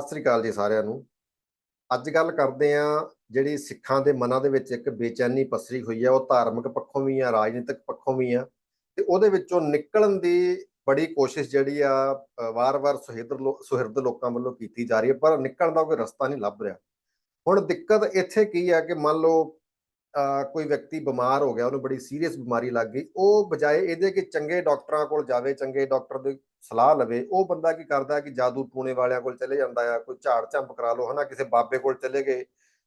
ਸਤਿ ਸ੍ਰੀ ਅਕਾਲ ਜੀ ਸਾਰਿਆਂ ਨੂੰ। ਅੱਜ ਗੱਲ ਕਰਦੇ ਆ ਜਿਹੜੀ ਸਿੱਖਾਂ ਦੇ ਮਨਾਂ ਦੇ ਵਿੱਚ ਇੱਕ ਬੇਚੈਨੀ ਪਸਰੀ ਹੋਈ ਆ, ਉਹ ਧਾਰਮਿਕ ਪੱਖੋਂ ਵੀ ਆ, ਰਾਜਨੀਤਿਕ ਪੱਖੋਂ ਵੀ ਆ ਤੇ ਉਹਦੇ ਵਿੱਚੋਂ ਨਿਕਲਣ ਦੀ ਬੜੀ ਕੋਸ਼ਿਸ਼ ਜਿਹੜੀ ਆ ਵਾਰ-ਵਾਰ ਸੁਹਿਰਦ ਲੋ- ਸੁਹਿਰਦ ਲੋਕਾਂ ਵੱਲੋਂ ਕੀਤੀ ਜਾ ਰਹੀ ਹੈ ਪਰ ਨਿਕਲਣ ਦਾ ਕੋਈ ਰਸਤਾ ਨਹੀਂ ਲੱਭ ਰਿਹਾ। ਹੁਣ ਦਿੱਕਤ ਇੱਥੇ ਕੀ ਆ ਕਿ ਮੰਨ ਲਓ ਕੋਈ ਵਿਅਕਤੀ ਬਿਮਾਰ ਹੋ ਗਿਆ, ਉਹਨੂੰ ਬੜੀ ਸੀਰੀਅਸ ਬਿਮਾਰੀ ਲੱਗ ਗਈ, ਉਹ ਬਜਾਏ ਇਹਦੇ ਕਿ ਚੰਗੇ ਡਾਕਟਰਾਂ ਕੋਲ ਜਾਵੇ, ਚੰਗੇ ਡਾਕਟਰ ਦੀ ਸਲਾਹ ਲਵੇ, ਉਹ ਬੰਦਾ ਕੀ ਕਰਦਾ ਕਿ ਜਾਦੂ ਟੂਣੇ ਵਾਲਿਆਂ ਕੋਲ ਚਲੇ ਜਾਂਦਾ ਆ, ਕੋਈ ਝਾੜ ਝੰਪ ਕਰਾ ਲਓ, ਹਨਾ, ਕਿਸੇ ਬਾਬੇ ਕੋਲ ਚਲੇ ਗਏ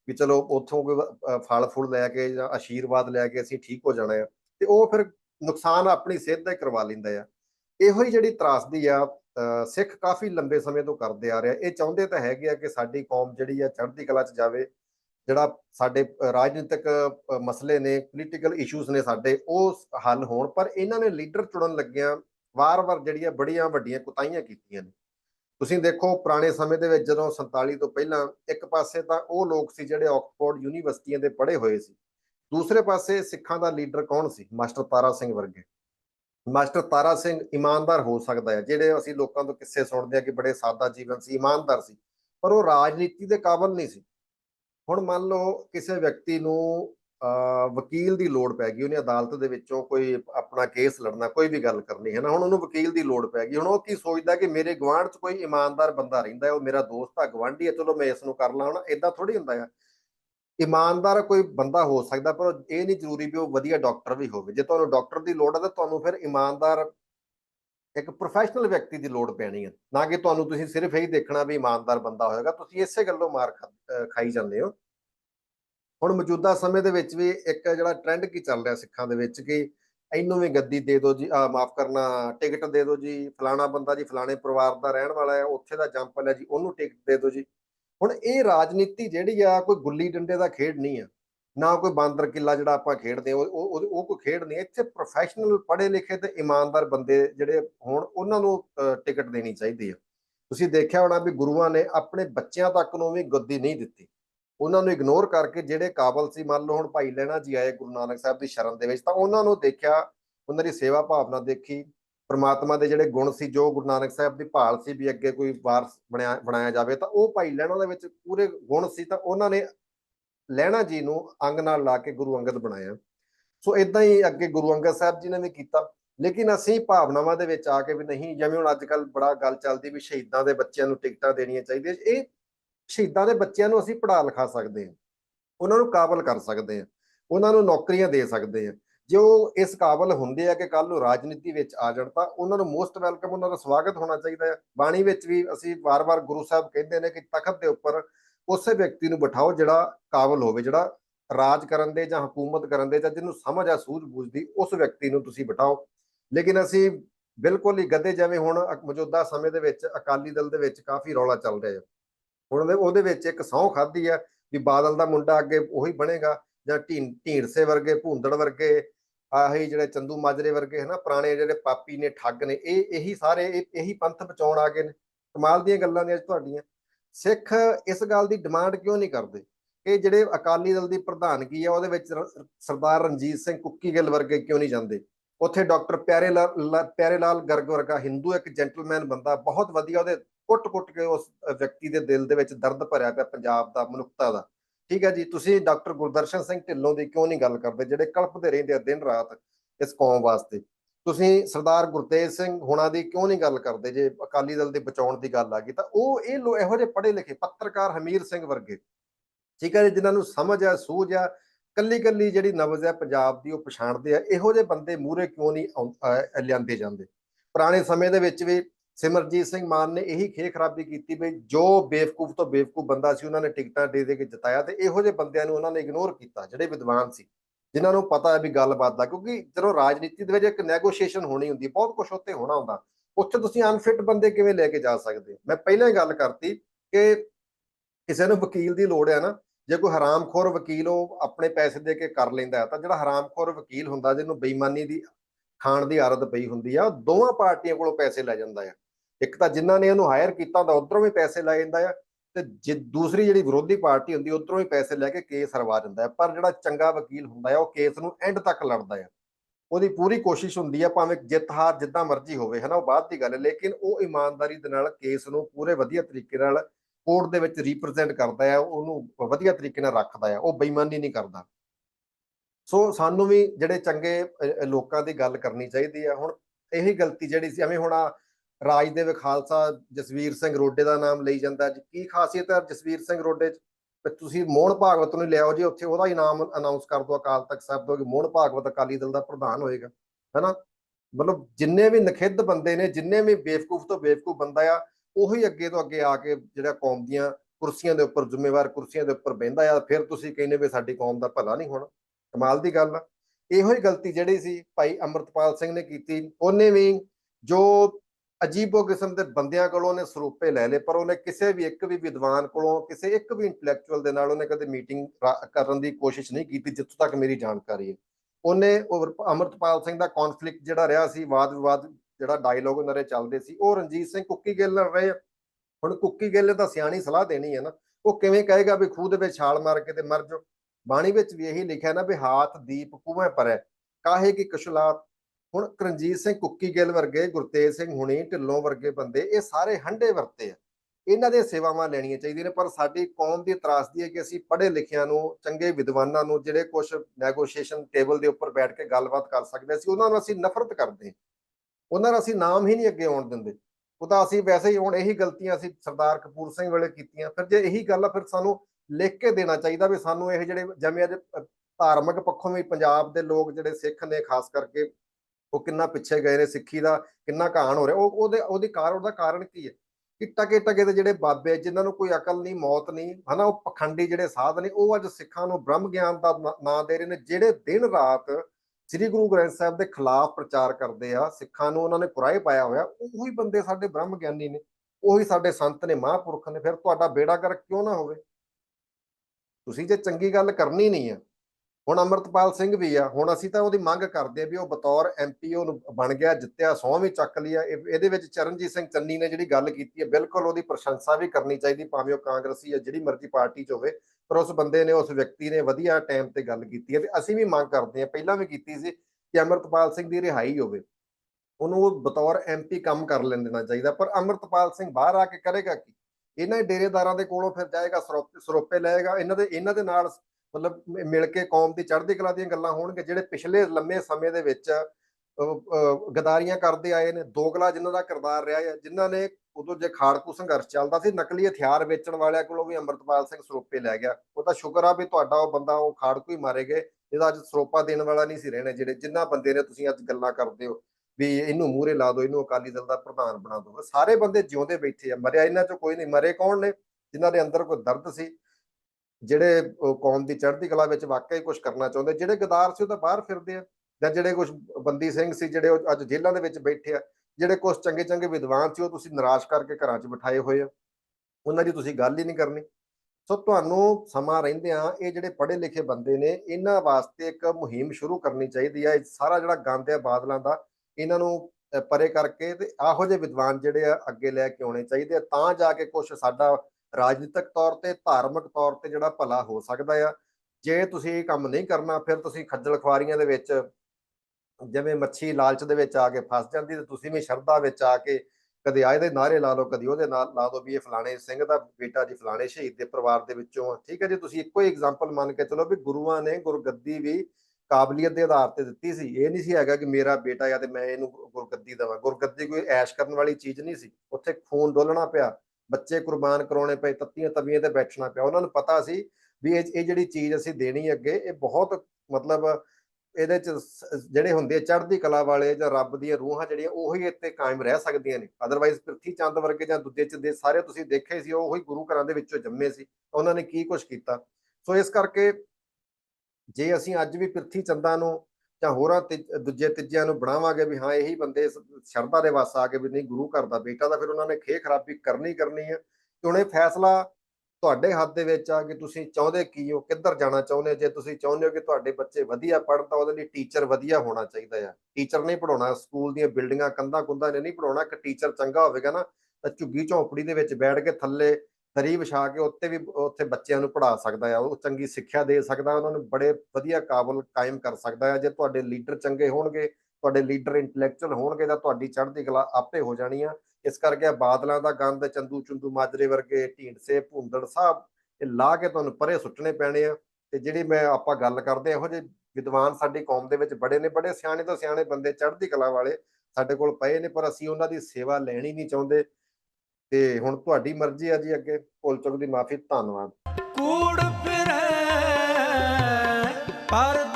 ਵੀ ਚਲੋ ਉੱਥੋਂ ਕੋਈ ਫਲ ਫੁੱਲ ਲੈ ਕੇ ਜਾਂ ਆਸ਼ੀਰਵਾਦ ਲੈ ਕੇ ਅਸੀਂ ਠੀਕ ਹੋ ਜਾਣਾ ਆ, ਤੇ ਉਹ ਫਿਰ ਨੁਕਸਾਨ ਆਪਣੀ ਸਿਹਤ ਦਾ ਹੀ ਕਰਵਾ ਲੈਂਦਾ ਆ। ਇਹੋ ਹੀ ਜਿਹੜੀ ਤਰਾਸਦੀ ਆ ਸਿੱਖ ਕਾਫੀ ਲੰਬੇ ਸਮੇਂ ਤੋਂ ਕਰਦੇ ਆ ਰਿਹਾ, ਇਹ ਚਾਹੁੰਦੇ ਤਾਂ ਹੈਗੇ ਆ ਕਿ ਸਾਡੀ ਕੌਮ ਜਿਹੜੀ ਆ ਚੜ੍ਹਦੀ ਕਲਾ 'ਚ ਜਾਵੇ ਜਿਹੜਾ ਸਾਡੇ ਰਾਜਨੀਤਿਕ ਮਸਲੇ ਨੇ ਪੋਲੀਟੀਕਲ ਇਸ਼ੂਜ਼ ਨੇ ਸਾਡੇ, ਉਹ ਹੱਲ ਹੋਣ, ਪਰ ਇਹਨਾਂ ਨੇ ਲੀਡਰ ਚੁਣਨ ਲੱਗਿਆਂ, ਵਾਰ-ਵਾਰ ਜਿਹੜੀਆਂ ਬੜੀਆਂ ਵੱਡੀਆਂ ਕੁਤਾਈਆਂ ਕੀਤੀਆਂ ਨੇ। ਤੁਸੀਂ ਦੇਖੋ, ਪੁਰਾਣੇ ਸਮੇਂ ਦੇ ਵਿੱਚ ਜਦੋਂ 47 ਤੋਂ ਪਹਿਲਾਂ ਇੱਕ ਪਾਸੇ ਤਾਂ ਉਹ ਲੋਕ ਸੀ ਜਿਹੜੇ ਆਕਸਫੋਰਡ ਯੂਨੀਵਰਸਿਟੀਆਂ ਦੇ ਪੜ੍ਹੇ ਹੋਏ ਸੀ, ਦੂਸਰੇ ਪਾਸੇ ਸਿੱਖਾਂ ਦਾ ਲੀਡਰ ਕੌਣ ਸੀ? ਮਾਸਟਰ ਤਾਰਾ ਸਿੰਘ ਵਰਗੇ। ਮਾਸਟਰ ਤਾਰਾ ਸਿੰਘ ਇਮਾਨਦਾਰ ਹੋ ਸਕਦਾ ਹੈ, ਜਿਹੜੇ ਅਸੀਂ ਲੋਕਾਂ ਤੋਂ ਕਿੱਸੇ ਸੁਣਦੇ ਆ ਕਿ ਬੜੇ ਸਾਦਾ ਜੀਵਨ ਸੀ, ਇਮਾਨਦਾਰ ਸੀ, ਪਰ ਉਹ ਰਾਜਨੀਤੀ ਦੇ ਕਾਬਲ ਨਹੀਂ ਸੀ। ਹੁਣ ਮੰਨ ਲਓ ਕਿਸੇ ਵਿਅਕਤੀ ਨੂੰ ਅਹ, ਵਕੀਲ ਦੀ ਲੋੜ ਪੈ ਗਈ ਉਹਨੇ ਅਦਾਲਤ ਦੇ ਵਿੱਚੋਂ ਕੋਈ ਆਪਣਾ ਕੇਸ ਲੜਨਾ ਕੋਈ ਵੀ ਗੱਲ ਕਰਨੀ ਹੈ ਨਾ ਹੁਣ ਉਹਨੂੰ ਵਕੀਲ ਦੀ ਲੋੜ ਪੈ ਗਈ ਹੁਣ ਉਹ ਕੀ ਸੋਚਦਾ ਕਿ ਮੇਰੇ ਗਵਾਂਢ 'ਚ ਕੋਈ ਇਮਾਨਦਾਰ ਬੰਦਾ ਰਹਿੰਦਾ ਹੈ ਉਹ ਮੇਰਾ ਦੋਸਤ ਆ ਗਵਾਂਢੀ ਹੈ ਚਲੋ ਮੈਂ ਇਸ ਨੂੰ ਕਰ ਲਾਂ ਹੁਣ ਇਦਾਂ ਥੋੜੀ ਹੁੰਦਾ ਆ। ਇਮਾਨਦਾਰ ਕੋਈ ਬੰਦਾ ਹੋ ਸਕਦਾ ਪਰ ਉਹ ਇਹ ਨਹੀਂ ਜ਼ਰੂਰੀ ਵੀ ਉਹ ਵਧੀਆ ਡਾਕਟਰ ਵੀ ਹੋਵੇ। ਜੇ ਤੁਹਾਨੂੰ ਡਾਕਟਰ ਦੀ ਲੋੜ ਹੈ ਤਾਂ ਤੁਹਾਨੂੰ ਫਿਰ ਇਮਾਨਦਾਰ ਇੱਕ ਪ੍ਰੋਫੈਸ਼ਨਲ ਵਿਅਕਤੀ ਦੀ ਲੋੜ ਪੈਣੀ ਹੈ ਨਾ ਕਿ ਤੁਹਾਨੂੰ ਤੁਸੀਂ ਸਿਰਫ ਇਹੀ ਦੇਖਣਾ ਵੀ ਇਮਾਨਦਾਰ ਬੰਦਾ ਹੋਏਗਾ, ਤੁਸੀਂ ਇਸੇ ਗੱਲੋਂ ਮਾਰ ਖਾ- ਖਾਈ ਜਾਂਦੇ ਹੋ। ਹੁਣ ਮੌਜੂਦਾ ਸਮੇਂ ਦੇ ਵਿੱਚ ਵੀ ਇੱਕ ਜਿਹੜਾ ਟ੍ਰੈਂਡ ਕੀ ਚੱਲ ਰਿਹਾ ਸਿੱਖਾਂ ਦੇ ਵਿੱਚ ਕਿ ਇਹਨੂੰ ਵੀ ਗੱਦੀ ਦੇ ਦਿਓ ਜੀ ਆ ਮਾਫ ਕਰਨਾ ਟਿਕਟ ਦੇ ਦਿਓ ਜੀ, ਫਲਾਣਾ ਬੰਦਾ ਜੀ, ਫਲਾਣੇ ਪਰਿਵਾਰ ਦਾ ਰਹਿਣ ਵਾਲਾ ਹੈ, ਉੱਥੇ ਦਾ ਜੰਪਲ ਹੈ ਜੀ, ਉਹਨੂੰ ਟਿਕਟ ਦੇ ਦਿਓ ਜੀ। ਹੁਣ ਇਹ ਰਾਜਨੀਤੀ ਜਿਹੜੀ ਆ, ਕੋਈ ਗੁੱਲੀ ਡੰਡੇ ਦਾ ਖੇਡ ਨਹੀਂ ਆ। ਨਾ ਕੋਈ ਬਾਂਦਰ ਕਿੱਲਾ ਜਿਹੜਾ ਆਪਾਂ ਖੇਡਦੇ ਆ, ਉਹ ਉਹ ਉਹ- ਕੋਈ ਖੇਡ ਨਹੀਂ ਇੱਥੇ ਪ੍ਰੋਫੈਸ਼ਨਲ ਪੜ੍ਹੇ ਲਿਖੇ ਤੇ ਇਮਾਨਦਾਰ ਬੰਦੇ ਜਿਹੜੇ ਹੋਣ ਉਹਨਾਂ ਨੂੰ ਟਿਕਟ ਦੇਣੀ ਚਾਹੀਦੀ ਹੈ ਤੁਸੀਂ ਦੇਖਿਆ ਹੋਣਾ ਵੀ ਗੁਰੂਆਂ ਨੇ ਆਪਣੇ ਬੱਚਿਆਂ ਤੱਕ ਨੂੰ ਵੀ ਗੱਦੀ ਨਹੀਂ ਦਿੱਤੀ। ਉਹਨਾਂ ਨੂੰ ਇਗਨੋਰ ਕਰਕੇ ਜਿਹੜੇ ਕਾਬਲ ਸੀ ਮੰਨ ਲਓ ਹੁਣ ਭਾਈ ਲੈਣਾ ਜੀ ਆਏ ਗੁਰੂ ਨਾਨਕ ਸਾਹਿਬ ਦੀ ਸ਼ਰਨ ਦੇ ਵਿੱਚ ਤਾਂ ਉਹਨਾਂ ਨੂੰ ਦੇਖਿਆ ਉਹਨਾਂ ਦੀ ਸੇਵਾ ਭਾਵਨਾ ਦੇਖੀ। ਪਰਮਾਤਮਾ ਦੇ ਜਿਹੜੇ ਗੁਣ ਸੀ ਜੋ ਗੁਰੂ ਨਾਨਕ ਸਾਹਿਬ ਦੀ ਭਾਲ ਸੀ ਵੀ ਅੱਗੇ ਕੋਈ ਵਾਰਸ ਬਣਿਆ ਬਣਾਇਆ ਜਾਵੇ ਤਾਂ ਉਹ ਭਾਈ ਲੈਣਾ ਦੇ ਵਿੱਚ ਪੂਰੇ ਗੁਣ ਸੀ ਤਾਂ ਉਹਨਾਂ ਨੇ ਲਹਿਣਾ ਜੀ ਨੂੰ ਅੰਗ ਨਾਲ ਲਾ ਕੇ ਗੁਰੂ ਅੰਗਦ ਬਣਾਇਆ। ਸੋ ਇਦਾਂ ਹੀ ਅੱਗੇ ਗੁਰੂ ਅੰਗਦ ਸਾਹਿਬ ਜੀ ਨੇ ਵੀ ਕੀਤਾ। ਲੇਕਿਨ ਅਸੀਂ ਭਾਵਨਾਵਾਂ ਦੇ ਵਿੱਚ ਆ ਕੇ ਵੀ ਨਹੀਂ, ਜਿਵੇਂ ਹੁਣ ਅੱਜ ਕੱਲ ਬੜਾ ਗੱਲ ਚੱਲਦੀ ਵੀ ਸ਼ਹੀਦਾਂ ਦੇ ਬੱਚਿਆਂ ਨੂੰ ਟਿਕਟਾਂ ਦੇਣੀਆਂ ਚਾਹੀਦੀਆਂ। ਇਹ ਸ਼ਹੀਦਾਂ ਦੇ ਬੱਚਿਆਂ ਨੂੰ ਅਸੀਂ ਪੜ੍ਹਾ ਲਿਖਾ ਸਕਦੇ ਹਾਂ। ਉਹਨਾਂ ਨੂੰ ਕਾਬਲ ਕਰ ਸਕਦੇ ਹਾਂ। ਉਹਨਾਂ ਨੂੰ ਨੌਕਰੀਆਂ ਦੇ ਸਕਦੇ ਹਾਂ। ਜੇ ਉਹ ਇਸ ਕਾਬਲ ਹੁੰਦੇ ਆ ਕਿ ਕੱਲ ਨੂੰ ਰਾਜਨੀਤੀ ਵਿੱਚ ਆ ਜਾਣ ਤਾਂ ਉਹਨਾਂ ਨੂੰ ਮੋਸਟ ਵੈਲਕਮ, ਉਹਨਾਂ ਦਾ ਸਵਾਗਤ ਹੋਣਾ ਚਾਹੀਦਾ ਹੈ। ਬਾਣੀ ਵਿੱਚ ਵੀ ਅਸੀਂ ਵਾਰ-ਵਾਰ ਗੁਰੂ ਸਾਹਿਬ ਕਹਿੰਦੇ ਨੇ ਕਿ ਤਖਤ ਦੇ ਉੱਪਰ ਉਸੇ ਵਿਅਕਤੀ ਨੂੰ ਬਿਠਾਓ ਜਿਹੜਾ ਕਾਬਲ ਹੋਵੇ, ਜਿਹੜਾ ਰਾਜ ਕਰਨ ਦੇ ਜਾਂ ਹਕੂਮਤ ਕਰਨ ਦੇ ਜਾਂ ਜਿਹਨੂੰ ਸਮਝ ਆ, ਸੂਝ-ਬੂਝ ਦੀ, ਉਸ ਵਿਅਕਤੀ ਨੂੰ ਤੁਸੀਂ ਬਿਠਾਓ। ਲੇਕਿਨ ਅਸੀਂ ਬਿਲਕੁਲ ਹੀ ਗੱਦੇ ਜਿਵੇਂ ਹੁਣ ਮੌਜੂਦਾ ਸਮੇਂ ਦੇ ਵਿੱਚ ਅਕਾਲੀ ਦਲ ਦੇ ਵਿੱਚ ਕਾਫੀ ਰੌਲਾ ਚੱਲ ਰਿਹਾ ਹੈ। ਹੁਣ ਉਹਦੇ- ਵਿੱਚ ਇੱਕ ਸਹੁੰ ਖਾਧੀ ਹੈ ਵੀ ਬਾਦਲ ਦਾ ਮੁੰਡਾ ਅੱਗੇ ਉਹੀ ਬਣੇਗਾ ਜਾਂ ਢੀਂ, ਢੀਂਡਸੇ ਵਰਗੇ, ਭੂੰਦੜ ਵਰਗੇ, ਆਹੀ ਜਿਹੜੇ ਚੰਦੂ ਮਾਜਰੇ ਵਰਗੇ ਹਨਾ, ਪੁਰਾਣੇ ਜਿਹੜੇ ਪਾਪੀ ਨੇ, ਠੱਗ ਨੇ, ਇਹ, ਇਹੀ ਸਾਰੇ, ਇਹ- ਇਹੀ ਪੰਥ ਬਚਾਉਣ ਆ ਗਏ ਨੇ। ਕਮਾਲ ਦੀਆਂ ਗੱਲਾਂ ਨੇ ਅੱਜ ਤੁਹਾਡੀਆਂ। ਸਿੱਖ ਇਸ ਗੱਲ ਦੀ ਡਿਮਾਂਡ ਕਿਉਂ ਨਹੀਂ ਕਰਦੇ? ਕਿ ਜਿਹੜੇ ਅਕਾਲੀ ਦਲ ਦੀ ਪ੍ਰਧਾਨਗੀ ਆ, ਉਹਦੇ ਵਿੱਚ ਸਰਦਾਰ ਰਣਜੀਤ ਸਿੰਘ ਕੁੱਕੀ ਗਿੱਲ ਵਰਗੇ ਕਿਉਂ ਨਹੀਂ ਜਾਂਦੇ? ਉੱਥੇ ਡਾਕਟਰ ਪਿਆਰੇ ਲਾਲ ਪਿਆਰੇ ਲਾਲ ਗਰਗ ਵਰਗਾ ਹਿੰਦੂ ਇੱਕ ਜੈਂਟਲਮੈਨ ਬੰਦਾ ਬਹੁਤ ਵਧੀਆ, ਉਹਦੇ ਕੁੱਟ-ਕੁੱਟ ਕੇ ਉਸ ਵਿਅਕਤੀ ਦੇ ਦਿਲ ਦੇ ਵਿੱਚ ਦਰਦ ਭਰਿਆ ਪਿਆ ਪੰਜਾਬ ਦਾ, ਮਨੁੱਖਤਾ ਦਾ। ਠੀਕ ਹੈ ਜੀ, ਤੁਸੀਂ ਡਾਕਟਰ ਗੁਰਦਰਸ਼ਨ ਸਿੰਘ ਢਿੱਲੋਂ ਦੀ ਕਿਉਂ ਨਹੀਂ ਗੱਲ ਕਰਦੇ, ਜਿਹੜੇ ਕਲਪਦੇ ਰਹਿੰਦੇ ਆ ਦਿਨ ਰਾਤ ਇਸ ਕੌਮ ਵਾਸਤੇ? ਤੁਸੀਂ ਸਰਦਾਰ ਗੁਰਤੇਜ ਸਿੰਘ ਹੁਣਾਂ ਦੀ ਕਿਉਂ ਨਹੀਂ ਗੱਲ ਕਰਦੇ ਜੇ ਅਕਾਲੀ ਦਲ ਦੇ ਬਚਾਉਣ ਦੀ ਗੱਲ ਆ ਗਈ ਤਾਂ ਉਹ ਇਹ ਲੋ ਇਹੋ ਜਿਹੇ ਪੜ੍ਹੇ ਲਿਖੇ ਪੱਤਰਕਾਰ ਹਮੀਰ ਸਿੰਘ ਵਰਗੇ ਠੀਕ ਹੈ ਜੀ, ਜਿਨ੍ਹਾਂ ਨੂੰ ਸਮਝ ਆ ਸੂਝ ਆ ਕੱਲੀ ਕੱਲੀ ਜਿਹੜੀ ਨਬਜ਼ ਹੈ ਪੰਜਾਬ ਦੀ ਉਹ ਪਛਾਣਦੇ ਆ ਇਹੋ ਜਿਹੇ ਬੰਦੇ ਮੂਰੇ ਕਿਉਂ ਨਹੀਂ ਆਉਂ- ਲਿਆਂਦੇ ਜਾਂਦੇ? ਪੁਰਾਣੇ ਸਮੇਂ ਦੇ ਵਿੱਚ ਵੀ ਸਿਮਰਜੀਤ ਸਿੰਘ ਮਾਨ ਨੇ ਇਹੀ ਖੇ ਖਰਾਬੀ ਕੀਤੀ ਵੀ ਜੋ ਬੇਵਕੂਫ ਤੋਂ ਬੇਵਕੂਫ ਬੰਦਾ ਸੀ ਉਹਨਾਂ ਨੇ ਟਿਕਟਾਂ ਦੇ ਦੇ ਕੇ ਜਿਤਾਇਆ ਤੇ ਇਹੋ ਜਿਹੇ ਬੰਦਿਆਂ ਨੂੰ ਉਹਨਾਂ ਨੇ ਇਗਨੋਰ ਕੀਤਾ ਜਿਹੜੇ ਵਿਦਵਾਨ ਸੀ। ਜਿਨ੍ਹਾਂ ਨੂੰ ਪਤਾ ਹੈ ਵੀ ਗੱਲਬਾਤ ਦਾ, ਕਿਉਂਕਿ ਜਦੋਂ ਰਾਜਨੀਤੀ ਦੇ ਵਿੱਚ ਇੱਕ ਨੈਗੋਸ਼ੀਏਸ਼ਨ ਹੋਣੀ ਹੁੰਦੀ ਹੈ, ਬਹੁਤ ਕੁਝ ਉੱਤੇ ਹੋਣਾ ਹੁੰਦਾ। ਉੱਥੇ ਤੁਸੀਂ ਅਨਫਿਟ ਬੰਦੇ ਕਿਵੇਂ ਲੈ ਕੇ ਜਾ ਸਕਦੇ? ਮੈਂ ਪਹਿਲਾਂ ਹੀ ਗੱਲ ਕਰਤੀ ਕਿ ਕਿਸੇ ਨੂੰ ਵਕੀਲ ਦੀ ਲੋੜ ਹੈ ਨਾ, ਜੇ ਕੋਈ ਹਰਾਮਖੋਰ ਵਕੀਲ ਉਹ ਆਪਣੇ ਪੈਸੇ ਦੇ ਕੇ ਕਰ ਲੈਂਦਾ ਹੈ, ਤਾਂ ਜਿਹੜਾ ਹਰਾਮਖੋਰ ਵਕੀਲ ਹੁੰਦਾ, ਜਿਹਨੂੰ ਬੇਈਮਾਨੀ ਦੀ ਖਾਣ ਦੀ ਆਦਤ ਪਈ ਹੁੰਦੀ ਆ, ਉਹ ਦੋਵਾਂ ਪਾਰਟੀਆਂ ਕੋਲੋਂ ਪੈਸੇ ਲੈ ਜਾਂਦਾ ਆ। ਇੱਕ ਤਾਂ ਜਿਨ੍ਹਾਂ ਨੇ ਉਹਨੂੰ ਹਾਇਰ ਕੀਤਾ ਹੁੰਦਾ, ਉਧਰੋਂ ਵੀ ਪੈਸੇ ਲੈ ਜਾਂਦਾ ਆ ਤੇ ਜੇ ਦੂਸਰੀ ਜਿਹੜੀ ਵਿਰੋਧੀ ਪਾਰਟੀ ਹੁੰਦੀ, ਉਧਰੋਂ ਵੀ ਪੈਸੇ ਲੈ ਕੇ ਕੇਸ ਹਰਵਾ ਦਿੰਦਾ ਹੈ। ਪਰ ਜਿਹੜਾ ਚੰਗਾ ਵਕੀਲ ਹੁੰਦਾ ਹੈ, ਉਹ ਕੇਸ ਨੂੰ ਐਂਡ ਤੱਕ ਲੜਦਾ ਹੈ। ਉਹਦੀ ਪੂਰੀ ਕੋਸ਼ਿਸ਼ ਹੁੰਦੀ ਹੈ, ਭਾਵੇਂ ਜਿੱਤ ਹਾਰ ਜਿੱਦਾਂ ਮਰਜ਼ੀ ਹੋਵੇ, ਹਨਾ, ਉਹ ਬਾਅਦ ਦੀ ਗੱਲ ਹੈ। ਲੇਕਿਨ ਉਹ ਇਮਾਨਦਾਰੀ ਦੇ ਨਾਲ ਕੇਸ ਨੂੰ ਪੂਰੇ ਵਧੀਆ ਤਰੀਕੇ ਨਾਲ ਕੋਰਟ ਦੇ ਵਿੱਚ ਰਿਪਰੈਜ਼ੈਂਟ ਕਰਦਾ ਹੈ, ਉਹਨੂੰ ਵਧੀਆ ਤਰੀਕੇ ਨਾਲ ਰੱਖਦਾ ਆ ਉਹ ਬੇਈਮਾਨੀ ਨਹੀਂ ਕਰਦਾ। ਸੋ ਸਾਨੂੰ ਵੀ ਜਿਹੜੇ ਚੰਗੇ ਲੋਕਾਂ ਦੀ ਗੱਲ ਕਰਨੀ ਚਾਹੀਦੀ ਹੈ। ਹੁਣ ਇਹੀ ਗਲਤੀ ਜਿਹੜੀ ਸੀ, ਐਵੇਂ ਹੁਣ ਰਾਜ ਦੇ ਵਿਖਾਲਸਾ ਜਸਵੀਰ ਸਿੰਘ ਰੋਡੇ ਦਾ ਨਾਮ ਲਈ ਜਾਂਦਾ ਜੀ ਕੀ ਖਾਸੀਅਤ ਹੈ ਜਸਵੀਰ ਸਿੰਘ ਰੋਡੇ ਚ? ਵੀ ਤੁਸੀਂ ਮੋਹਨ ਭਾਗਵਤ ਨੂੰ ਲਿਆਓ ਜੀ, ਉੱਥੇ ਉਹਦਾ ਹੀ ਨਾਮ ਅਨਾਉਂਸ ਕਰ ਦਿਓ ਅਕਾਲ ਤਖਤ ਸਾਹਿਬ ਤੋਂ ਕਿ ਮੋਹਨ ਭਾਗਵਤ ਅਕਾਲੀ ਦਲ ਦਾ ਪ੍ਰਧਾਨ ਹੋਏਗਾ, ਹੈਨਾ? ਮਤਲਬ ਜਿੰਨੇ ਵੀ ਨਖਿੱਧ ਬੰਦੇ ਨੇ, ਜਿੰਨੇ ਵੀ ਬੇਵਕੂਫ ਤੋਂ ਬੇਵਕੂਫ ਬੰਦਾ ਆ, ਉਹੀ ਅੱਗੇ ਤੋਂ ਅੱਗੇ ਆ ਕੇ ਜਿਹੜਾ ਕੌਮ ਦੀਆਂ ਕੁਰਸੀਆਂ ਦੇ ਉੱਪਰ ਜ਼ਿੰਮੇਵਾਰ ਕੁਰਸੀਆਂ ਦੇ ਉੱਪਰ ਬਹਿੰਦਾ ਆ, ਫਿਰ ਤੁਸੀਂ ਕਹਿੰਦੇ ਵੀ ਸਾਡੀ ਕੌਮ ਦਾ ਭਲਾ ਨਹੀਂ ਹੋਣਾ। ਕਮਾਲ ਦੀ ਗੱਲ ਆ। ਇਹੋ ਹੀ ਗਲਤੀ ਜਿਹੜੀ ਸੀ ਭਾਈ ਅੰਮ੍ਰਿਤਪਾਲ ਸਿੰਘ ਨੇ ਕੀਤੀ, ਉਹਨੇ ਵੀ ਜੋ ਅਜੀਬੋ ਕਿਸਮ ਦੇ ਬੰਦਿਆਂ ਕੋਲੋਂ ਉਹਨੇ ਸਰੂਪੇ ਲੈ ਲਏ, ਪਰ ਉਹਨੇ ਕਿਸੇ ਵੀ ਇੱਕ ਵੀ ਵਿਦਵਾਨ ਕੋਲੋਂ, ਕਿਸੇ ਇੱਕ ਵੀ ਇੰਟੈਲੈਕਚੁਅਲ ਦੇ ਨਾਲ ਉਹਨੇ ਕਦੇ ਮੀਟਿੰਗ ਕਰਨ ਦੀ ਕੋਸ਼ਿਸ਼ ਨਹੀਂ ਕੀਤੀ ਜਿੱਥੋਂ ਤੱਕ ਮੇਰੀ ਜਾਣਕਾਰੀ ਹੈ ਉਹਨੇ ਉਹ ਅੰਮ੍ਰਿਤਪਾਲ ਸਿੰਘ ਦਾ ਕਨਫਲਿਕਟ ਜਿਹੜਾ ਰਿਹਾ ਸੀ ਵਾਦ ਵਿਵਾਦ ਜਿਹੜਾ ਡਾਇਲੋਗ ਉਹਨਾਂ ਦੇ ਚੱਲਦੇ ਸੀ, ਉਹ ਰਣਜੀਤ ਸਿੰਘ ਕੁੱਕੀ ਗਿੱਲ ਨਾਲ ਰਹੇ ਆ। ਹੁਣ ਕੁੱਕੀ ਗਿੱਲ ਨੇ ਤਾਂ ਸਿਆਣੀ ਸਲਾਹ ਦੇਣੀ ਹੈ ਨਾ, ਉਹ ਕਿਵੇਂ ਕਹੇਗਾ ਵੀ ਖੂਹ ਦੇ ਵਿੱਚ ਛਾਲ ਮਾਰ ਕੇ ਤੇ ਮਰ ਜਾਓ ਬਾਣੀ ਵਿੱਚ ਵੀ ਇਹੀ ਲਿਖਿਆ ਨਾ ਵੀ ਹਾਥ ਦੀਪ ਕੂਵੇਂ ਪਰੈ, ਕਾਹੇ ਕੀ ਕਸ਼ਲਾਤ ਹੁਣ ਕਰਨਜੀਤ ਸਿੰਘ ਕੁੱਕੀ ਗਿੱਲ ਵਰਗੇ, ਗੁਰਤੇਜ ਸਿੰਘ ਹੁਣੀ, ਢਿੱਲੋਂ ਵਰਗੇ ਬੰਦੇ, ਇਹ ਸਾਰੇ ਹੰਡੇ ਵਰਤੇ ਆ। ਇਹਨਾਂ ਦੇ ਸੇਵਾਵਾਂ ਲੈਣੀਆਂ ਚਾਹੀਦੀਆਂ ਨੇ, ਪਰ ਸਾਡੀ ਕੌਮ ਦੀ ਤਰਾਸਦੀ ਹੈ ਕਿ ਅਸੀਂ ਪੜ੍ਹੇ ਲਿਖਿਆਂ ਨੂੰ, ਚੰਗੇ ਵਿਦਵਾਨਾਂ ਨੂੰ, ਜਿਹੜੇ ਕੁਝ ਨੈਗੋਸ਼ੀਏਸ਼ਨ ਟੇਬਲ ਦੇ ਉੱਪਰ ਬੈਠ ਕੇ ਗੱਲਬਾਤ ਕਰ ਸਕਦੇ ਸੀ ਉਹਨਾਂ ਨੂੰ ਅਸੀਂ ਨਫ਼ਰਤ ਕਰਦੇ ਉਹਨਾਂ ਨੂੰ ਅਸੀਂ ਨਾਮ ਹੀ ਨਹੀਂ ਅੱਗੇ ਆਉਣ ਦਿੰਦੇ। ਉਹ ਤਾਂ ਅਸੀਂ ਵੈਸੇ ਹੀ ਹੁਣ ਇਹੀ ਗਲਤੀਆਂ ਅਸੀਂ ਸਰਦਾਰ ਕਪੂਰ ਸਿੰਘ ਵੇਲੇ ਕੀਤੀਆਂ, ਫਿਰ ਜੇ ਇਹੀ ਗੱਲ ਆ, ਫਿਰ ਸਾਨੂੰ ਲਿਖ ਕੇ ਦੇਣਾ ਚਾਹੀਦਾ ਵੀ ਸਾਨੂੰ ਇਹ ਜਿਹੜੇ ਜਿਵੇਂ ਅੱਜ ਧਾਰਮਿਕ ਪੱਖੋਂ ਵੀ ਪੰਜਾਬ ਦੇ ਲੋਕ ਜਿਹੜੇ ਸਿੱਖ ਨੇ, ਖਾਸ ਕਰਕੇ ਉਹ ਕਿੰਨਾ ਪਿੱਛੇ ਗਏ ਨੇ ਸਿੱਖੀ ਦਾ, ਕਿੰਨਾ ਘਾਣ ਹੋ ਰਿਹਾ, ਉਹ ਉਹਦੇ, ਉਹਦੀ ਕਾਰ, ਉਹਦਾ ਕਾਰਨ ਕੀ ਹੈ? ਕਿ ਟਕੇ ਟਕੇ ਦੇ ਜਿਹੜੇ ਬਾਬੇ ਜਿਨ੍ਹਾਂ ਨੂੰ ਕੋਈ ਅਕਲ ਨਹੀਂ, ਮੌਤ ਨਹੀਂ, ਹਨਾ, ਉਹ ਪਖੰਡੀ ਜਿਹੜੇ ਸਾਧ ਨੇ, ਉਹ ਅੱਜ ਸਿੱਖਾਂ ਨੂੰ ਬ੍ਰਹਮ ਗਿਆਨ ਦਾ ਨਾਂ- ਨਾਂ ਦੇ ਰਹੇ ਨੇ, ਜਿਹੜੇ ਦਿਨ ਰਾਤ ਸ੍ਰੀ ਗੁਰੂ ਗ੍ਰੰਥ ਸਾਹਿਬ ਦੇ ਖਿਲਾਫ ਪ੍ਰਚਾਰ ਕਰਦੇ ਆ, ਸਿੱਖਾਂ ਨੂੰ ਉਹਨਾਂ ਨੇ ਕੁਰਾਏ ਪਾਇਆ ਹੋਇਆ, ਉਹੀ ਬੰਦੇ ਸਾਡੇ ਬ੍ਰਹਮ ਗਿਆਨੀ ਨੇ, ਉਹੀ ਸਾਡੇ ਸੰਤ ਨੇ, ਮਹਾਂਪੁਰਖ ਨੇ, ਫਿਰ ਤੁਹਾਡਾ ਬੇੜਾ ਕਰ ਕਿਉਂ ਨਾ ਹੋਵੇ? ਤੁਸੀਂ ਜੇ ਚੰਗੀ ਗੱਲ ਕਰਨੀ ਨਹੀਂ ਆ ਹੁਣ ਅਮਰਤਪਾਲ ਸਿੰਘ ਵੀ ਆ, ਹੁਣ ਅਸੀਂ ਤਾਂ ਉਹਦੀ ਮੰਗ ਕਰਦੇ ਆ ਵੀ ਉਹ ਬਤੌਰ ਐਮਪੀ ਉਹ ਬਣ ਗਿਆ, ਜਿੱਤਿਆ, ਸਹੁੰ ਵੀ ਚੱਕ ਲਿਆ ਇਹਦੇ ਵਿੱਚ ਚਰਨਜੀਤ ਸਿੰਘ ਚੰਨੀ ਨੇ ਜਿਹੜੀ ਗੱਲ ਕੀਤੀ ਹੈ ਬਿਲਕੁਲ ਉਹਦੀ ਪ੍ਰਸ਼ੰਸਾ ਵੀ ਕਰਨੀ ਚਾਹੀਦੀ, ਭਾਵੇਂ ਉਹ ਕਾਂਗਰਸੀ ਜਾਂ ਜਿਹੜੀ ਮਰਜ਼ੀ ਪਾਰਟੀ 'ਚ ਹੋਵੇ, ਪਰ ਉਸ ਬੰਦੇ ਨੇ, ਉਸ ਵਿਅਕਤੀ ਨੇ ਵਧੀਆ ਟਾਈਮ ਤੇ ਗੱਲ ਕੀਤੀ ਹੈ ਤੇ ਅਸੀਂ ਵੀ ਮੰਗ ਕਰਦੇ ਆ, ਪਹਿਲਾਂ ਵੀ ਕੀਤੀ ਸੀ ਕਿ ਅਮਰਤਪਾਲ ਸਿੰਘ ਦੀ ਰਿਹਾਈ ਹੋਵੇ। ਉਹਨੂੰ ਉਹ ਬਤੌਰ ਐਮਪੀ ਕੰਮ ਕਰ ਲੈਣ ਦੇਣਾ ਚਾਹੀਦਾ, ਪਰ ਅਮਰਤਪਾਲ ਸਿੰਘ ਬਾਹਰ ਆ ਕੇ ਕਰੇਗਾ ਕੀ? ਇਹਨਾਂ ਡੇਰੇਦਾਰਾਂ ਦੇ ਕੋਲੋਂ ਫਿਰ ਜਾਏਗਾ ਸਰੋਪੇ ਸਰੋਪੇ ਲਏਗਾ, ਇਹਨਾਂ ਦੇ ਇਹਨਾਂ ਦੇ ਨਾਲ ਮਤਲਬ ਮਿਲ ਕੇ ਕੌਮ ਦੀ ਚੜ੍ਹਦੀ ਕਲਾ ਦੀਆਂ ਗੱਲਾਂ ਹੋਣਗੇ, ਜਿਹੜੇ ਪਿਛਲੇ ਲੰਮੇ ਸਮੇਂ ਦੇ ਵਿੱਚ ਗਦਾਰੀਆਂ ਕਰਦੇ ਆਏ ਨੇ, ਦੋਗਲਾ ਜਿਨ੍ਹਾਂ ਦਾ ਕਿਰਦਾਰ ਰਿਹਾ ਹੈ, ਜਿਨ੍ਹਾਂ ਨੇ ਉਦੋਂ ਜੇ ਖਾੜਕੂ ਸੰਘਰਸ਼ ਚੱਲਦਾ ਸੀ, ਨਕਲੀ ਹਥਿਆਰ ਵੇਚਣ ਵਾਲਿਆਂ ਕੋਲੋਂ ਵੀ ਅੰਮ੍ਰਿਤਪਾਲ ਸਿੰਘ ਸਰੋਪੇ ਲੈ ਗਿਆ। ਉਹ ਤਾਂ ਸ਼ੁਕਰ ਆ ਵੀ ਤੁਹਾਡਾ ਉਹ ਬੰਦਾ, ਉਹ ਖਾੜਕੂ ਹੀ ਮਾਰੇ ਗਏ, ਇਹਦਾ ਅੱਜ ਸਰੋਪਾ ਦੇਣ ਵਾਲਾ ਨਹੀਂ ਸੀ ਰਹਿਣਾ, ਜਿਹੜੇ, ਜਿੰਨਾ ਬੰਦੇ ਨੇ ਤੁਸੀਂ ਅੱਜ ਗੱਲਾਂ ਕਰਦੇ ਹੋ, ਵੀ ਇਹਨੂੰ ਮੂਹਰੇ ਲਾ ਦਿਓ, ਇਹਨੂੰ ਅਕਾਲੀ ਦਲ ਦਾ ਪ੍ਰਧਾਨ ਬਣਾ ਦਿਓ। ਸਾਰੇ ਬੰਦੇ ਜਿਉਂਦੇ ਬੈਠੇ ਆ, ਮਰਿਆ ਇਹਨਾਂ ਚੋਂ ਕੋਈ ਨਹੀਂ, ਮਰੇ ਕੌਣ ਨੇ, ਜਿਨ੍ਹਾਂ ਦੇ ਅੰਦਰ ਕੋਈ ਦਰਦ ਸੀ? ਜਿਹੜੇ ਉਹ ਕੌਮ ਦੀ ਚੜ੍ਹਦੀ ਕਲਾ ਵਿੱਚ ਵਾਕਈ ਕੁਝ ਕਰਨਾ ਚਾਹੁੰਦੇ, ਜਿਹੜੇ ਗਦਾਰ ਸੀ ਉਹ ਤਾਂ ਬਾਹਰ ਫਿਰਦੇ ਆ, ਜਾਂ ਜਿਹੜੇ ਕੁਝ ਬੰਦੀ ਸਿੰਘ ਸੀ ਜਿਹੜੇ ਉਹ ਅੱਜ ਜੇਲ੍ਹਾਂ ਦੇ ਵਿੱਚ ਬੈਠੇ ਆ, ਜਿਹੜੇ ਕੁਝ ਚੰਗੇ ਚੰਗੇ ਵਿਦਵਾਨ ਸੀ ਉਹ ਤੁਸੀਂ ਨਿਰਾਸ਼ ਕਰਕੇ ਘਰਾਂ 'ਚ ਬਿਠਾਏ ਹੋਏ ਆ। ਉਹਨਾਂ ਦੀ ਤੁਸੀਂ ਗੱਲ ਹੀ ਨਹੀਂ ਕਰਨੀ। ਸੋ ਤੁਹਾਨੂੰ ਸਮਾਂ ਰਹਿੰਦਿਆਂ ਇਹ ਜਿਹੜੇ ਪੜ੍ਹੇ ਲਿਖੇ ਬੰਦੇ ਨੇ, ਇਹਨਾਂ ਵਾਸਤੇ ਇੱਕ ਮੁਹਿੰਮ ਸ਼ੁਰੂ ਕਰਨੀ ਚਾਹੀਦੀ ਹੈ ਸਾਰਾ ਜਿਹੜਾ ਗੰਦ ਹੈ ਬਾਦਲਾਂ ਦਾ, ਇਹਨਾਂ ਨੂੰ ਪਰੇ ਕਰਕੇ ਤੇ ਆਹੋ ਜਿਹੇ ਵਿਦਵਾਨ ਜਿਹੜੇ ਆ ਅੱਗੇ ਲੈ ਕੇ ਆਉਣੇ ਚਾਹੀਦੇ ਆ, ਤਾਂ ਜਾ ਕੇ ਕੁਝ ਸਾਡਾ ਰਾਜਨੀਤਿਕ ਤੌਰ ਤੇ, ਧਾਰਮਿਕ ਤੌਰ ਤੇ ਜਿਹੜਾ ਭਲਾ ਹੋ ਸਕਦਾ ਆ। ਜੇ ਤੁਸੀਂ ਇਹ ਕੰਮ ਨਹੀਂ ਕਰਨਾ, ਫਿਰ ਤੁਸੀਂ ਖੱਜਲ ਖਵਾਰੀਆਂ ਦੇ ਵਿੱਚ, ਜਿਵੇਂ ਮੱਛੀ ਲਾਲਚ ਦੇ ਵਿੱਚ ਆ ਕੇ ਫਸ ਜਾਂਦੀ ਤੇ ਤੁਸੀਂ ਵੀ ਸ਼ਰਧਾ ਵਿੱਚ ਆ ਕੇ ਕਦੇ ਆਏ ਦੇ ਨਾਰੇ ਲਾ ਲਓ, ਕਦੀ ਉਹਦੇ ਨਾਲ ਲਾ ਦੋ ਵੀ ਇਹ ਫਲਾਣੇ ਸਿੰਘ ਦਾ ਬੇਟਾ ਜੀ ਫਲਾਣੇ ਸ਼ਹੀਦ ਦੇ ਪਰਿਵਾਰ ਦੇ ਵਿੱਚੋਂ ਆ। ਠੀਕ ਹੈ ਜੀ, ਤੁਸੀਂ ਇੱਕੋ ਹੀ ਐਗਜ਼ਾਮਪਲ ਮੰਨ ਕੇ ਚਲੋ ਵੀ ਗੁਰੂਆਂ ਨੇ ਗੁਰਗੱਦੀ ਵੀ ਕਾਬਲੀਅਤ ਦੇ ਆਧਾਰ ਤੇ ਦਿੱਤੀ ਸੀ। ਇਹ ਨਹੀਂ ਸੀ ਹੈਗਾ ਕਿ ਮੇਰਾ ਬੇਟਾ ਆ ਤੇ ਮੈਂ ਇਹਨੂੰ ਗੁਰਗੱਦੀ ਦੇਵਾਂ। ਗੁਰਗੱਦੀ ਕੋਈ ਐਸ਼ ਕਰਨ ਵਾਲੀ ਚੀਜ਼ ਨਹੀਂ ਸੀ। ਉੱਥੇ ਖੂਨ ਡੋਲਣਾ ਪਿਆ। ਬੱਚੇ ਕੁਰਬਾਨ ਕਰਾਉਣੇ ਪਏ, ਤੱਤੀਆਂ ਤਵੀਆਂ ਤੇ ਬੈਠਣਾ ਪਿਆ। ਉਹਨਾਂ ਨੂੰ ਪਤਾ ਸੀ ਵੀ ਇਹ ਇਹ ਜਿਹੜੀ ਚੀਜ਼ ਅਸੀਂ ਦੇਣੀ ਅੱਗੇ, ਇਹ ਬਹੁਤ ਮਤਲਬ ਇਹਦੇ ਚ ਜਿਹੜੇ ਹੁੰਦੇ ਚੜ੍ਹਦੀ ਕਲਾ ਵਾਲੇ ਜਾਂ ਰੱਬ ਦੀਆਂ ਰੂਹਾਂ ਜਿਹੜੀਆਂ, ਉਹੀ ਇੱਥੇ ਕਾਇਮ ਰਹਿ ਸਕਦੀਆਂ ਨੇ। ਅਦਰਵਾਈਜ਼ ਪ੍ਰਿਥੀ ਚੰਦ ਵਰਗੇ ਜਾਂ ਦੂਜੇ ਚ ਦੇ ਸਾਰੇ ਤੁਸੀਂ ਦੇਖੇ ਸੀ, ਉਹੀ ਗੁਰੂ ਘਰਾਂ ਦੇ ਵਿੱਚੋਂ ਜੰਮੇ ਸੀ। ਉਹਨਾਂ ਨੇ ਕੀ ਕੁਝ ਕੀਤਾ? ਸੋ ਇਸ ਕਰਕੇ ਜੇ ਅਸੀਂ ਅੱਜ ਵੀ ਪ੍ਰਿਥੀ ਚੰਦਾਂ ਨੂੰ ਜਾਂ ਹੋਰਾਂ ਤਿ- ਦੂਜੇ ਤੀਜਿਆਂ ਨੂੰ ਬਣਾਵਾਂਗੇ ਵੀ ਹਾਂ, ਇਹੀ ਬੰਦੇ ਸ਼ਰਧਾ ਦੇ ਵਸ ਆ ਕੇ ਵੀ ਨਹੀਂ, ਗੁਰੂ ਘਰ ਦਾ ਬੇਟਾ ਤਾਂ ਫਿਰ ਉਹਨਾਂ ਨੇ ਖੇ ਖਰਾਬੀ ਕਰਨੀ ਕਰਨੀ ਹੈ ਤੇ ਹੁਣ ਇਹ ਫੈਸਲਾ ਤੁਹਾਡੇ ਹੱਥ ਦੇ ਵਿੱਚ ਆ ਕਿ ਤੁਸੀਂ ਚਾਹੁੰਦੇ ਕੀ ਹੋ, ਕਿੱਧਰ ਜਾਣਾ ਚਾਹੁੰਦੇ ਹੋ? ਜੇ ਤੁਸੀਂ ਚਾਹੁੰਦੇ ਹੋ ਕਿ ਤੁਹਾਡੇ ਬੱਚੇ ਵਧੀਆ ਪੜ੍ਹਨ, ਤਾਂ ਉਹਦੇ ਲਈ ਟੀਚਰ ਵਧੀਆ ਹੋਣਾ ਚਾਹੀਦਾ ਆ ਟੀਚਰ ਨਹੀਂ ਪੜਾਉਣਾ ਸਕੂਲ ਦੀਆਂ ਬਿਲਡਿੰਗਾਂ ਕੰਧਾਂ ਕੁੰਧਾਂ ਨੇ ਨਹੀਂ ਪੜਾਉਣਾ ਕਿ ਟੀਚਰ ਚੰਗਾ ਹੋਵੇਗਾ ਨਾ, ਤਾਂ ਝੁੱਗੀ ਝੌਂਪੜੀ ਦੇ ਵਿੱਚ ਬੈਠ ਕੇ ਥੱਲੇ ਦਰੀ ਵਿਛਾ ਕੇ ਉੱਤੇ ਵੀ ਉੱਥੇ ਬੱਚਿਆਂ ਨੂੰ ਪੜ੍ਹਾ ਸਕਦਾ ਆ ਉਹ ਚੰਗੀ ਸਿੱਖਿਆ ਦੇ ਸਕਦਾ ਉਹਨਾਂ ਨੂੰ ਬੜੇ ਵਧੀਆ ਕਾਬਲ ਕਾਇਮ ਕਰ ਸਕਦਾ ਆ ਜੇ ਤੁਹਾਡੇ ਲੀਡਰ ਚੰਗੇ ਹੋਣਗੇ ਤੁਹਾਡੇ ਲੀਡਰ ਇੰਟੈਲੈਕਚੁਅਲ ਹੋਣਗੇ ਤਾਂ ਤੁਹਾਡੀ ਚੜ੍ਹਦੀ ਕਲਾ ਆਪੇ ਹੋ ਜਾਣੀ ਆ। ਇਸ ਕਰਕੇ ਬਾਦਲਾਂ ਦਾ ਗੰਦ ਚੰਦੂ ਚੁੰਦੂ ਮਾਜਰੇ ਵਰਗੇ ਢੀਂਡਸੇ ਭੁੰਦੜ ਸਾਹਿਬ ਇਹ ਲਾ ਕੇ ਤੁਹਾਨੂੰ ਪਰੇ ਸੁੱਟਣੇ ਪੈਣੇ ਆ। ਤੇ ਜਿਹੜੀ ਮੈਂ ਆਪਾਂ ਗੱਲ ਕਰਦੇ ਆ, ਇਹੋ ਜਿਹੇ ਵਿਦਵਾਨ ਸਾਡੀ ਕੌਮ ਦੇ ਵਿੱਚ ਬੜੇ ਨੇ ਬੜੇ ਸਿਆਣੇ ਤੋਂ ਸਿਆਣੇ ਬੰਦੇ ਚੜ੍ਹਦੀ ਕਲਾ ਵਾਲੇ ਸਾਡੇ ਕੋਲ ਪਏ ਨੇ ਪਰ ਅਸੀਂ ਉਹਨਾਂ ਦੀ ਸੇਵਾ ਲੈਣੀ ਨਹੀਂ ਚਾਹੁੰਦੇ। ਤੇ ਹੁਣ ਤੁਹਾਡੀ ਮਰਜ਼ੀ ਆ ਜੀ ਅੱਗੇ। ਭੁੱਲ ਚੁੱਕ ਦੀ ਮਾਫੀ, ਧੰਨਵਾਦ। ਕੂੜ ਫਿਰੇ ਪਰ